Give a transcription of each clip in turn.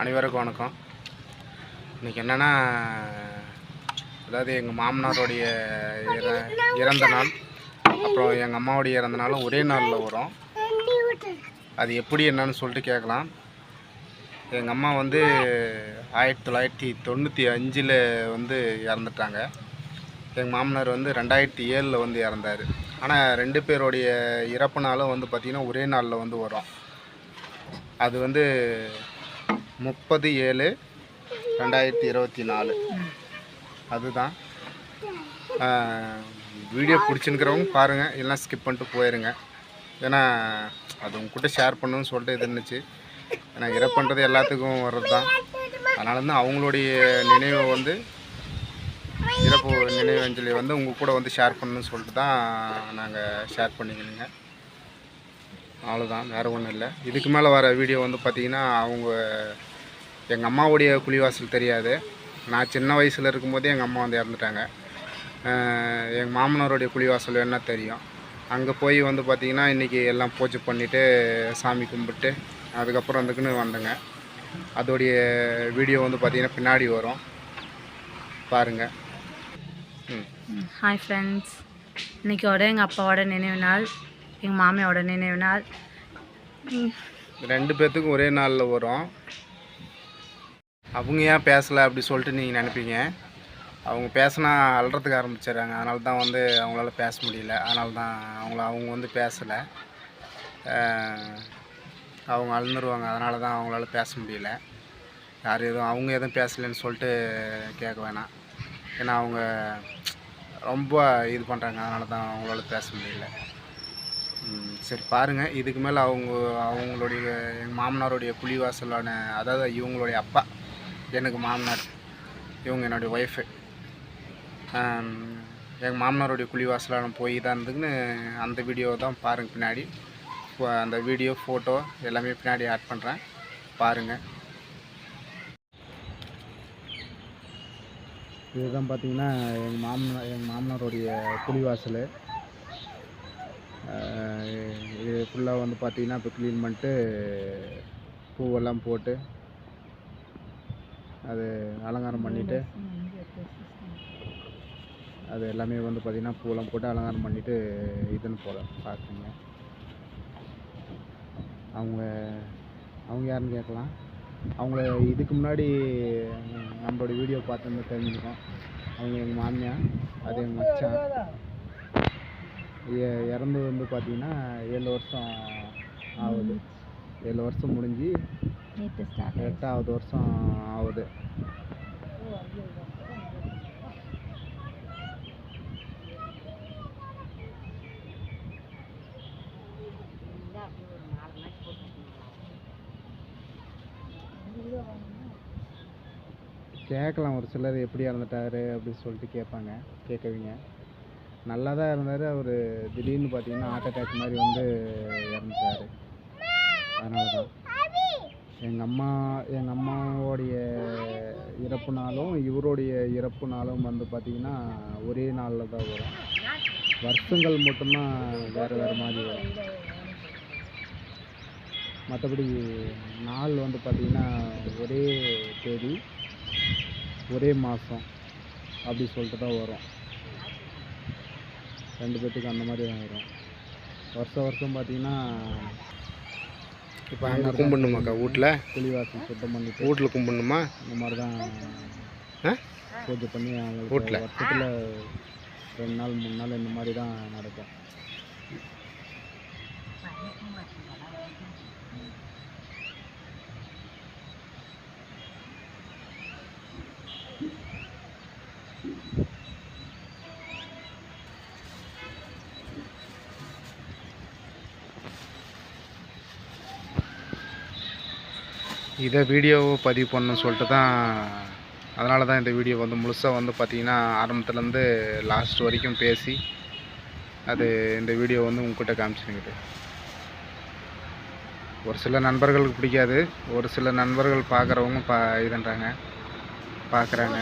அனைவருக்கும் வணக்கம். இன்றைக்கி என்னென்னா அதாவது எங்கள் மாமனாருடைய இற இறந்த நாள் அப்புறம் எங்கள் அம்மாவுடைய இறந்த நாளும் ஒரே நாளில் வரும். அது எப்படி என்னன்னு சொல்லிட்டு கேட்கலாம். எங்கள் அம்மா வந்து ஆயிரத்தி தொள்ளாயிரத்தி தொண்ணூற்றி அஞ்சில் வந்து இறந்துட்டாங்க. எங்கள் மாமனார் வந்து ரெண்டாயிரத்தி ஏழில் வந்து இறந்தார். ஆனால் ரெண்டு பேருடைய இறப்பு நாளும் வந்து பார்த்திங்கன்னா ஒரே நாளில் வந்து வரும். அது வந்து முப்பது ஏழு ரெண்டாயிரத்தி இருபத்தி நாலு. அதுதான். வீடியோ பிடிச்சிருக்கிறவங்க பாருங்கள் எல்லாம் ஸ்கிப் பண்ணிட்டு போயிருங்க. ஏன்னா அது உங்ககிட்ட ஷேர் பண்ணணும்னு சொல்லிட்டு இது இருந்துச்சு. ஏன்னா இறப்புன்றது எல்லாத்துக்கும் வர்றது தான் அதனால தான் அவங்களுடைய நினைவை வந்து இறப்பு நினைவஞ்சலி வந்து உங்கள் கூட வந்து ஷேர் பண்ணணும்னு சொல்லிட்டு தான் நாங்கள் ஷேர் பண்ணிக்கணுங்க அவ்வளோதான் வேறு ஒன்றும் இல்லை. இதுக்கு மேலே வர வீடியோ வந்து பார்த்திங்கன்னா அவங்க எங்கள் அம்மாவுடைய குழிவாசல் தெரியாது. நான் சின்ன வயசில் இருக்கும்போதே எங்கள் அம்மா வந்து இறந்துட்டாங்க. எங்கள் மாமனாருடைய குழிவாசல் என்ன தெரியும். அங்கே போய் வந்து பார்த்திங்கன்னா இன்றைக்கி எல்லாம் பூஜை பண்ணிவிட்டு சாமி கும்பிட்டு அதுக்கப்புறம் வந்துக்குன்னு வந்தேங்க. அதோடைய வீடியோ வந்து பார்த்திங்கன்னா பின்னாடி வரும். பாருங்கள் ம். ஹாய் ஃப்ரெண்ட்ஸ் இன்றைக்கோட எங்கள் அப்பாவோட நினைவு நாள் எங்கள் மாமியோட நினைவு நாள். ரெண்டு பேர்த்துக்கும் ஒரே நாளில் வரும். அவங்க ஏன் பேசலை அப்படி சொல்லிட்டு நீங்கள் நினைப்பீங்க? அவங்க பேசினா அல்றதுக்கு ஆரம்பிச்சிடுறாங்க. அதனால தான் வந்து அவங்களால பேச முடியல. அதனால தான் அவங்கள அவங்க வந்து பேசலை. அவங்க அழுந்துருவாங்க. அதனால தான் அவங்களால பேச முடியல. யார் எதுவும் அவங்க எதுவும் பேசலைன்னு சொல்லிட்டு கேட்க வேணாம். ஏன்னா அவங்க ரொம்ப இது பண்ணுறாங்க அதனால தான் அவங்களால பேச முடியல. ம், சரி பாருங்கள் இதுக்கு மேலே அவங்க அவங்களுடைய எங்கள் மாமனாருடைய புலிவாசலான அதாவது இவங்களுடைய அப்பா எனக்கு மாமனார். இவங்க என்னுடைய ஒய்ஃபு எங்கள் மாமனாருடைய குழிவாசலான போய் தான் இருந்துக்குன்னு அந்த வீடியோ தான் பாருங்கள் பின்னாடி. அந்த வீடியோ ஃபோட்டோ எல்லாமே பின்னாடி ஆட் பண்ணுறேன் பாருங்கள் இதுதான் பார்த்தீங்கன்னா எங்கள் மாமனார் எங்கள் மாமனாருடைய குழிவாசல். இது ஃபுல்லாக வந்து பார்த்தீங்கன்னா இப்போ க்ளீன் பண்ணிட்டு பூவெல்லாம் போட்டு அது அலங்காரம் பண்ணிவிட்டு அது எல்லாமே வந்து பார்த்திங்கன்னா பூவெல்லாம் போட்டு அலங்காரம் பண்ணிவிட்டு இதுன்னு போல பார்க்குங்க அவங்க அவங்க யாருன்னு கேட்கலாம். அவங்க இதுக்கு முன்னாடி நம்மளோட வீடியோ பார்த்துருந்து தெரிஞ்சுக்கோம். அவங்க எங்கள் மாமியார் அது எங்கள் மச்சான். இறந்து வந்து பார்த்திங்கன்னா ஏழு வருஷம் ஆகுது. ஏழு வருஷம் முடிஞ்சு எட்டாவது வருஷம் ஆகுது. கேட்கலாம் ஒரு சிலர் எப்படி இறந்துட்டாரு அப்படின்னு சொல்லிட்டு கேட்பாங்க கேட்குவீங்க. நல்லா தான் இருந்தார் அவர் திடீர்னு பார்த்தீங்கன்னா ஹார்ட் அட்டாக் மாதிரி வந்து இறந்துட்டாரு. அதனால தான் எங்கள் அம்மா எங்கள் அம்மாவோடைய இறப்பு நாளும் இவருடைய இறப்பு நாளும் வந்து பார்த்திங்கன்னா ஒரே நாளில் தான் வரும். வருஷங்கள் மட்டும்தான் வேறு வேறு மாதிரி வரும். மற்றபடி நாள் வந்து பார்த்திங்கன்னா ஒரே தேதி ஒரே மாதம் அப்படி சொல்லிட்டு தான் வரும். ரெண்டு பேர்த்துக்கு அந்த மாதிரி தான் வரும். வருஷம் வருஷம் பார்த்திங்கன்னா இப்போ அங்கே கும்பிடணுமாக்கா? வீட்டில் குழிவாசல் சுத்தம் பண்ணிட்டு வீட்டில் கும்பிடணுமா? இந்த மாதிரி தான் பூஜை பண்ணி அவங்களுக்கு வீட்ல? வருஷத்தில் ரெண்டு நாள் மூணு நாள் இந்த மாதிரி தான் நடக்கும். இதை வீடியோவை பதிவு பண்ணணும்னு சொல்லிட்டு தான் அதனால தான் இந்த வீடியோ வந்து முழுசாக வந்து பார்த்திங்கன்னா ஆரம்பத்துலேருந்து லாஸ்ட் வரைக்கும் பேசி அது இந்த வீடியோ வந்து உங்ககிட்ட காமிச்சிருக்குது. ஒரு சில நண்பர்களுக்கு பிடிக்காது ஒரு சில நண்பர்கள் பார்க்குறவங்க பா இதுன்றாங்க பார்க்குறாங்க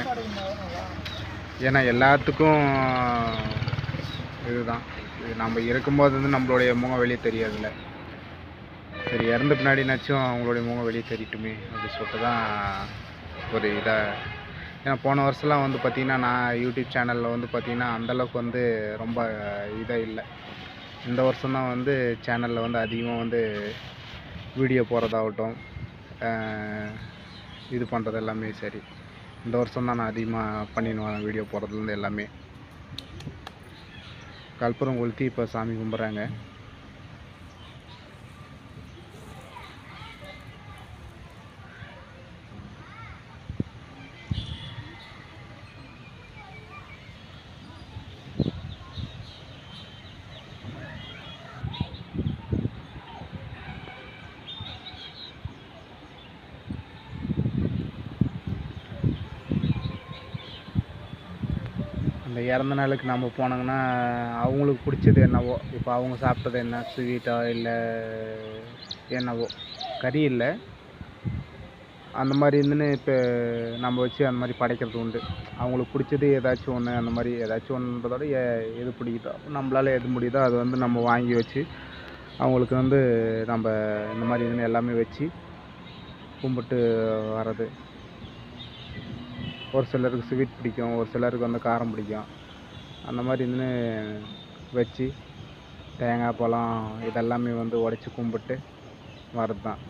ஏன்னா எல்லாத்துக்கும் இதுதான். இது நம்ம இருக்கும்போது வந்து நம்மளுடைய முகம் வெளியே தெரியாதுல்ல. சரி இறந்த பின்னாடினாச்சும் அவங்களுடைய முகம் வெளியே தெரியட்டுமே அப்படி சொல்லிட்டு தான் ஒரு இதாக ஏன்னா போன வருஷம்லாம் வந்து பார்த்திங்கன்னா நான் யூடியூப் சேனலில் வந்து பார்த்திங்கன்னா அந்தளவுக்கு வந்து ரொம்ப இதாக இல்லை. இந்த வருஷம் தான் வந்து சேனலில் வந்து அதிகமாக வந்து வீடியோ போகிறதாகட்டும் இது பண்ணுறது எல்லாமே சரி. இந்த வருஷம் தான் நான் அதிகமாக பண்ணின்னு வரேன் வீடியோ போடுறதுலேருந்து எல்லாமே. கற்பூரம் கொளுத்தி இப்போ சாமி கும்பிட்றாங்க. அந்த இறந்த நாளுக்கு நம்ம போனாங்கன்னா அவங்களுக்கு பிடிச்சது என்னவோ இப்போ அவங்க சாப்பிட்டது என்ன? ஸ்வீட்டா இல்லை என்னவோ. கறி இல்லை. அந்த மாதிரி இருந்துன்னு இப்போ நம்ம வச்சு அந்த மாதிரி படைக்கிறது உண்டு. அவங்களுக்கு பிடிச்சது ஏதாச்சும் ஒன்று அந்த மாதிரி ஏதாச்சும் ஒன்றுன்றதோட எ- எது பிடிக்குதோ நம்மளால் எது முடியுதோ அது வந்து நம்ம வாங்கி வச்சு அவங்களுக்கு வந்து நம்ம இந்த மாதிரி இதுன்னு எல்லாமே வச்சு கும்பிட்டு வர்றது. ஒரு சிலருக்கு ஸ்வீட் பிடிக்கும் ஒரு சிலருக்கு வந்து காரம் பிடிக்கும். அந்த மாதிரி இதுன்னு வச்சு தேங்காய் பழம் இதெல்லாமே வந்து உடச்சி கும்பிட்டு வரது தான்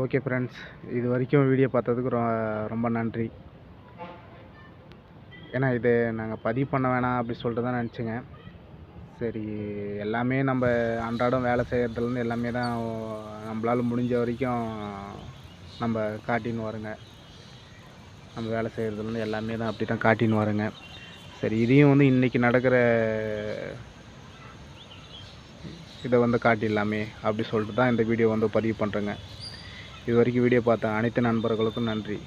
ஓகே ஃப்ரெண்ட்ஸ் இது வரைக்கும் வீடியோ பார்த்ததுக்கு ரொ ரொம்ப நன்றி. ஏன்னா இது நாங்கள் பதிவு பண்ண வேணாம் அப்படி சொல்லிட்டு தான் நினச்சேங்க. சரி எல்லாமே நம்ம அன்றாடம் வேலை செய்கிறதுலேருந்து எல்லாமே தான் நம்மளால் முடிஞ்ச வரைக்கும் நம்ம காட்டின்னு வரோங்க. நம்ம வேலை செய்கிறதுலேருந்து எல்லாமே தான் அப்படி தான் காட்டின்னு வருங்க. சரி இதையும் வந்து இன்றைக்கி நடக்கிற இதை வந்து காட்டிடலாமே அப்படி சொல்லிட்டு தான் இந்த வீடியோ வந்து பதிவு பண்ணுறேங்க இது வரைக்கும் வீடியோ பார்த்த அனைத்து நண்பர்களுக்கும் நன்றி.